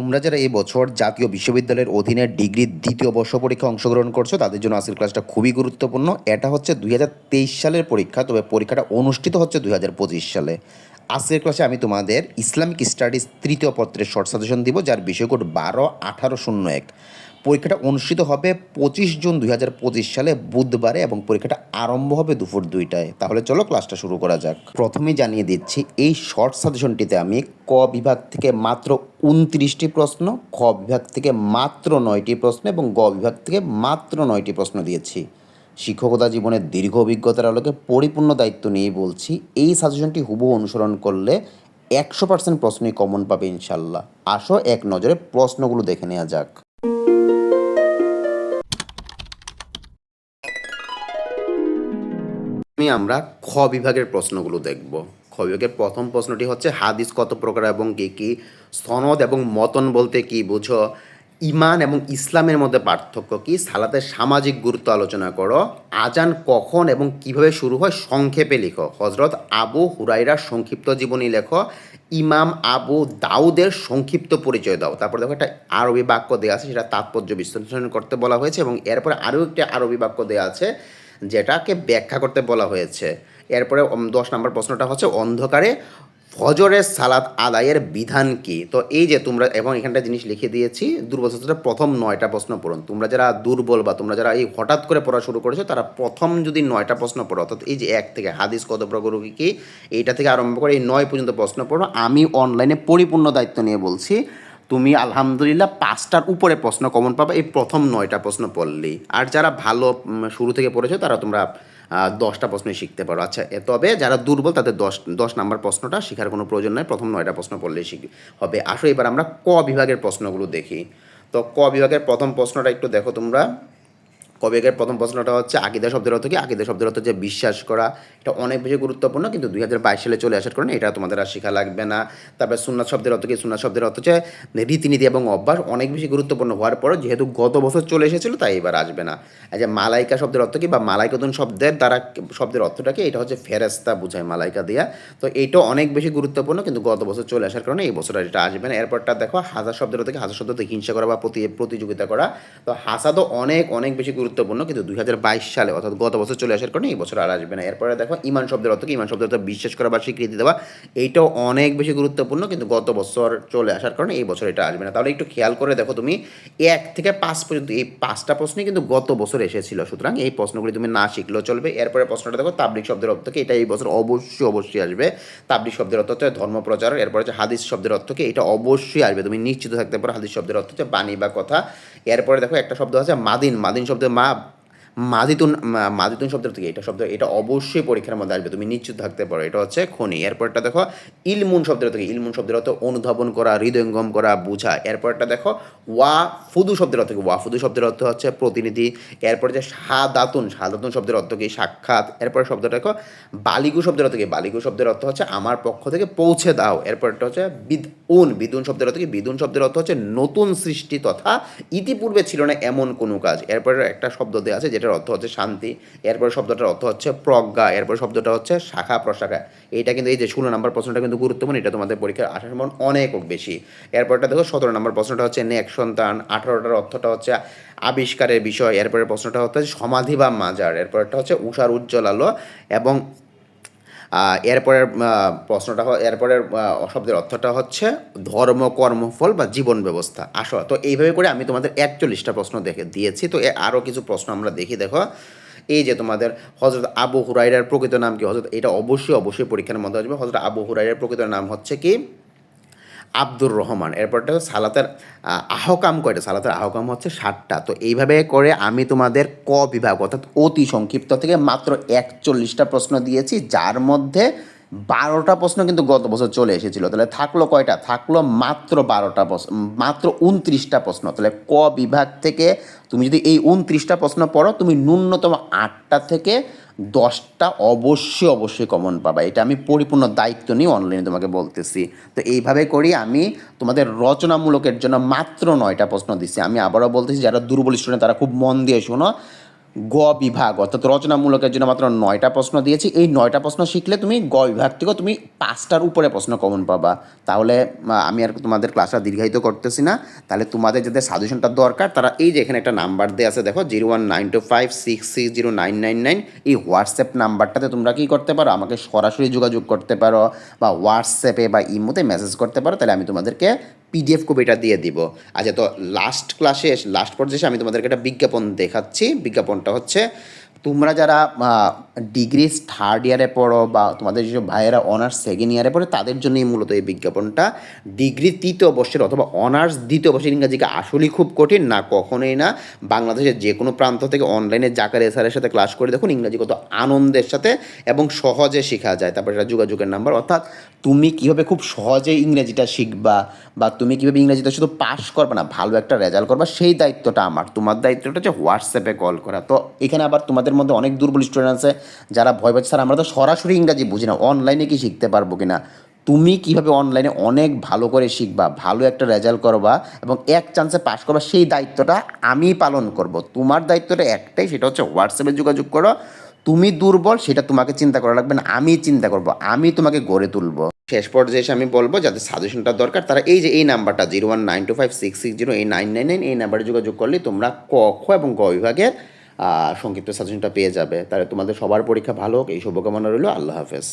তোমরা যারা এবছর বছর জাতীয় বিশ্ববিদ্যালয়ের অধীনে ডিগ্রির দ্বিতীয় বর্ষ পরীক্ষা অংশগ্রহণ করছ, তাদের জন্য আজকের ক্লাসটা খুবই গুরুত্বপূর্ণ। এটা হচ্ছে দুই হাজার তেইশ সালের পরীক্ষা, তবে পরীক্ষাটা অনুষ্ঠিত হচ্ছে দুই হাজার পঁচিশ সালে। আজকের ক্লাসে আমি তোমাদের ইসলামিক স্টাডিজ তৃতীয় পত্রের শর্ট সাজেশন দিব, যার বিষয় কোড বারো আঠারো শূন্য এক। পরীক্ষাটা অনুষ্ঠিত হবে পঁচিশ জুন দুই হাজার পঁচিশ সালে বুধবারে এবং পরীক্ষাটা আরম্ভ হবে দুপুর দুইটায়। তাহলে চলো ক্লাসটা শুরু করা যাক। প্রথমে জানিয়ে দিচ্ছি, এই শর্ট সাজেশনটিতে আমি ক বিভাগ থেকে মাত্র উনত্রিশটি প্রশ্ন, খ বিভাগ থেকে মাত্র নয়টি প্রশ্ন এবং গ বিভাগ থেকে মাত্র নয়টি প্রশ্ন দিয়েছি। শিক্ষকতা জীবনের দীর্ঘ অভিজ্ঞতার আলোকে পরিপূর্ণ দায়িত্ব নিয়ে বলছি, এই সাজেশনটি হুবহু অনুসরণ করলে একশো পার্সেন্ট প্রশ্নই কমন পাবে ইনশাল্লাহ। আসো এক নজরে প্রশ্নগুলো দেখে নেওয়া যাক। আমরা খ বিভাগের প্রশ্নগুলো দেখব। খ বিভাগের প্রথম প্রশ্নটি হচ্ছে, হাদিস কত প্রকার এবং কি কি? সনদ এবং মতন বলতে কি বুঝো? ইমান এবং ইসলামের মধ্যে পার্থক্য কি? সালাতের সামাজিক গুরুত্ব আলোচনা করো। আজান কখন এবং কীভাবে শুরু হয়? সংক্ষেপে লিখো। হজরত আবু হুরাইরার সংক্ষিপ্ত জীবনী লেখো। ইমাম আবু দাউদের সংক্ষিপ্ত পরিচয় দাও। তারপর দেখো একটা আরবি বাক্য দেওয়া আছে, সেটা তাৎপর্য বিশ্লেষণ করতে বলা হয়েছে এবং এরপরে আরও একটি আরবি বাক্য দেওয়া আছে। যেটাকে ব্যাখ্যা করতে বলা হয়েছে। এরপরে দশ নম্বর প্রশ্নটা হচ্ছে, অন্ধকারে ফজরের সালাত আদায়ের বিধান কি? তো এই যে তোমরা, এবং এখানটা জিনিস লিখে দিয়েছি, দুর্বল প্রথম নয়টা প্রশ্ন পড়ুন। তোমরা যারা দুর্বল বা তোমরা যারা এই হঠাৎ করে পড়া শুরু করেছ, তারা প্রথম যদি নয়টা প্রশ্ন পড়ো, অর্থাৎ এই যে এক থেকে হাদিস কত প্রকার কি কি, এইটা থেকে আরম্ভ করে এই নয় পর্যন্ত প্রশ্ন পড়ো। আমি অনলাইনে পরিপূর্ণ দায়িত্ব নিয়ে বলছি তুমি আলহামদুলিল্লাহ পাঁচটার উপরে প্রশ্ন কমন পাবে। এই প্রথম নয়টা প্রশ্ন পড়লেই আর যারা ভালো শুরু থেকে পড়েছো, তারা তোমরা দশটা প্রশ্নই শিখতে পারো। আচ্ছা তবে যারা দুর্বল, তাদের দশ দশ নাম্বার প্রশ্নটা শেখার কোনো প্রয়োজন নয় প্রথম নয়টা প্রশ্ন পড়লেই শিখ হবে। আসো এবার আমরা ক বিভাগের প্রশ্নগুলো দেখি। তো ক বিভাগের প্রথম প্রশ্নটা একটু দেখো তোমরা। কবিকের প্রথম প্রশ্নটা হচ্ছে আকিদা শব্দের অর্থ কি? আকিদা শব্দের অর্থ যে বিশ্বাস করা। এটা অনেক বেশি গুরুত্বপূর্ণ, কিন্তু দুই হাজার বাইশ সালে চলে আসার কারণে এটা তোমাদের আর শেখা লাগবে না। তারপরে সুন্নাত শব্দের অর্থ কি? সুন্নাত শব্দের অর্থ হচ্ছে রীতিনীতি এবং অভ্যাস অনেক বেশি গুরুত্বপূর্ণ হওয়ার পরও যেহেতু গত বছর চলে এসেছিল, তাই এবার আসবে না। যে মালাইকা শব্দের অর্থ কি? বা মালাইকতুন শব্দের দ্বারা শব্দের অর্থটা কি? এটা হচ্ছে ফেরেস্তা বোঝায় মালাইকা দিয়া। তো এইটা অনেক বেশি গুরুত্বপূর্ণ, কিন্তু গত বছর চলে আসার কারণে এই বছর আর এটা আসবে না। এরপরটা দেখো হাজার শব্দের অর্থ কি? হাজার শব্দ হিংসা করা বা প্রতি, প্রতিযোগিতা করা। তো হাসাদও অনেক অনেক বেশি গুরুত্বপূর্ণ, কিন্তু দুই হাজার বাইশ সালে, অর্থাৎ গত বছর চলে আসার কারণে এই বছর আর আসবে না। এরপরে দেখো, ইমান শব্দের অর্থ কি? ইমান শব্দের অর্থ বিশ্বাস করা বা স্বীকৃতি দেওয়া। এইটাও অনেক বেশি গুরুত্বপূর্ণ, কিন্তু গত বছর চলে আসার কারণে এই বছর এটা আসবে না। তাহলে একটু খেয়াল করে দেখো তুমি, এক থেকে পাঁচ পর্যন্ত এই পাঁচটা প্রশ্নই কিন্তু গত বছর এসেছিল। সুতরাং এই প্রশ্নগুলি তুমি না শিখলেও চলবে। এরপরে প্রশ্নটা দেখো তাবলিক শব্দের অর্থ কি? এটা এই বছর অবশ্যই অবশ্যই আসবে। তাবলিক শব্দের অর্থ হচ্ছে ধর্ম প্রচার, এরপরে হচ্ছে হাদিস শব্দের অর্থ কি? এটা অবশ্যই আসবে। তুমি নিশ্চিত থাকতে পারো হাদিস শব্দের অর্থ হচ্ছে বাণী বা কথা। এরপরে দেখো, একটা শব্দ আছে মাদিন। মাদিন শব্দের chamar মাদিতুন মাদিতুন শব্দের থেকে এটা শব্দ, এটা অবশ্যই পরীক্ষার মধ্যে আসবে, তুমি নিশ্চিত থাকতে পারো। এটা হচ্ছে খনি। এরপরটা দেখো, ইলমুন শব্দের থেকে ইলমুন শব্দের অর্থ অনুধাবন করা হৃদয়ঙ্গম করা, বোঝা। এরপরটা দেখো, ওয়া ফুদু শব্দের অর্থ ওয়া ফুদু শব্দের অর্থ হচ্ছে প্রতিনিধি। এরপর যে শাহাদাতুন শাহাদাতুন শব্দের অর্থ কি? সাক্ষাৎ। এরপর শব্দটা দেখো, বালিগু শব্দের অর্থ কি? বালিগু শব্দের অর্থ হচ্ছে আমার পক্ষ থেকে পৌঁছে দাও। এরপরটা হচ্ছে বিদ উন বিদুন শব্দের অর্থ কি? বিদুন শব্দের অর্থ হচ্ছে নতুন সৃষ্টি তথা ইতিপূর্বে ছিল না এমন কোনো কাজ। এরপরে একটা শব্দ দেওয়া আছে যেটার অর্থ হচ্ছে শান্তি, এরপরে শব্দটার অর্থ হচ্ছে প্রজ্ঞা, এরপরে শব্দটা হচ্ছে শাখা প্রশাখা। এইটা কিন্তু এই যে ষোলো নম্বর প্রশ্নটা কিন্তু গুরুত্বপূর্ণ, এটা তোমাদের পরীক্ষার আসার সম্ভাবনা অনেক বেশি। এরপরটা দেখো সতেরো নম্বর প্রশ্নটা হচ্ছে নেক সন্তান, আঠারোটার অর্থটা হচ্ছে আবিষ্কারের বিষয় এরপরে প্রশ্নটা হচ্ছে সমাধি বা মাজার, এরপরটা হচ্ছে উষার উজ্জ্বল আলো এবং এরপরের প্রশ্নটা এরপরের শব্দের অর্থটা হচ্ছে ধর্ম, কর্মফল বা জীবন ব্যবস্থা। আসো, তো এইভাবে করে আমি তোমাদের একচল্লিশটা প্রশ্ন দেখে দিয়েছি, তো আরও কিছু প্রশ্ন আমরা দেখি, দেখো। এই যে তোমাদের হজরত আবু হুরাইরার প্রকৃত নাম কি? হজরত এটা অবশ্যই অবশ্যই পরীক্ষার মধ্যে আসবে। হজরত আবু হুরাইরার প্রকৃত নাম হচ্ছে কি? আব্দুর রহমান। এরপরটা সালাতের আহকাম কয়টা? সালাতের আহকাম হচ্ছে ষাটটা তো এইভাবে করে আমি তোমাদের ক বিভাগ, অর্থাৎ অতি সংক্ষিপ্ত থেকে মাত্র একচল্লিশটা প্রশ্ন দিয়েছি, যার মধ্যে বারোটা প্রশ্ন কিন্তু গত বছর চলে এসেছিল। তাহলে থাকল কয়টা? থাকল মাত্র বারোটা প্রশ্ন মাত্র উনত্রিশটা প্রশ্ন। তাহলে ক বিভাগ থেকে তুমি যদি এই উনত্রিশটা প্রশ্ন পড়ো, তুমি ন্যূনতম আটটা থেকে দশটা অবশ্যই অবশ্যই কমন পাবা। এটা আমি পরিপূর্ণ দায়িত্ব নিয়ে অনলাইনে তোমাকে বলতেছি। তো এইভাবে করি আমি তোমাদের রচনামূলকের জন্য মাত্র নয়টা প্রশ্ন দিচ্ছি আমি আবারও বলতেছি, যারা দুর্বল স্টুডেন্ট তারা খুব মন দিয়ে শোনো। গ বিভাগ, অর্থাৎ রচনামূলকের জন্য মাত্র নয়টা প্রশ্ন দিয়েছি। এই নয়টা প্রশ্ন শিখলে তুমি গ বিভাগ থেকেও তুমি পাঁচটার উপরে প্রশ্ন কমন পাবা। তাহলে আমি আর তোমাদের ক্লাসটা দীর্ঘায়িত করতেছি না। তাহলে তোমাদের যাদের সাজেশনটা দরকার, তারা এই যে এখানে একটা নাম্বার দেওয়া আছে, দেখো zero one nine two five six six zero nine nine nine এই হোয়াটসঅ্যাপ নাম্বারটাতে তোমরা কী করতে পারো? আমাকে সরাসরি যোগাযোগ করতে পারো বা হোয়াটসঅ্যাপে বা ইমোতে মেসেজ করতে পারো। তাহলে আমি তোমাদেরকে পিডিএফ কপিটা দিয়ে দিব। আচ্ছা তো লাস্ট ক্লাসে লাস্ট পর্যায়ে আমি তোমাদেরকে একটা বিজ্ঞাপন দেখাচ্ছি। বিজ্ঞাপনটা হচ্ছে তোমরা যারা ডিগ্রি থার্ড ইয়ারে পড়ো বা তোমাদের যেসব ভাইয়েরা অনার্স সেকেন্ড ইয়ারে পড়ে, তাদের জন্যই মূলত এই বিজ্ঞাপনটা। ডিগ্রি তৃতীয় বর্ষের অথবা অনার্স দ্বিতীয় বর্ষের ইংরাজিকে আসলেই খুব কঠিন, না কখনোই না। বাংলাদেশের যে কোনো প্রান্ত থেকে অনলাইনে জাকার এসআরের সাথে ক্লাস করে দেখুন, ইংরাজি কত আনন্দের সাথে এবং সহজে শেখা যায়। তারপরে এটা যোগাযোগের নাম্বার অর্থাৎ তুমি কীভাবে খুব সহজে ইংরেজিটা শিখবা বা তুমি কীভাবে ইংরেজিটা শুধু পাস করবে না, ভালো একটা রেজাল্ট করবা, সেই দায়িত্বটা আমার। তোমার দায়িত্বটা হচ্ছে হোয়াটসঅ্যাপে কল করা। তো এখানে আবার তোমাদের মধ্যে অনেক দুর্বল স্টুডেন্ট আছে, যারা ভয় পাচ্ছে। স্যার, আমরা তো সরাসরি ইংরাজি বুঝি না অনলাইনে কি শিখতে পারব কি না তুমি কীভাবে অনলাইনে অনেক ভালো করে শিখবা, ভালো একটা রেজাল্ট করবা এবং এক চান্সে পাস করবা, সেই দায়িত্বটা আমি পালন করব। তোমার দায়িত্বটা একটাই, সেটা হচ্ছে হোয়াটসঅ্যাপে যোগাযোগ করো। তুমি দুর্বল, সেটা তোমাকে চিন্তা করা লাগবে না, আমি চিন্তা করব, আমি তোমাকে গড়ে তুলবো। শেষ পর্যায়ে এসে আমি বলব, যাদের সাজেশনটা দরকার, তারা এই যে এই নাম্বারটা zero one nine two five six six zero এই নাইন নাইন নাইন এই নাম্বারে যোগাযোগ করলে তোমরা ক, খ এবং গ বিভাগের সংক্ষিপ্ত সাজেশনটা পেয়ে যাবে। তাহলে তোমাদের সবার পরীক্ষা ভালো হোক, এই শুভকামনা রইল, আল্লাহ হাফেজ।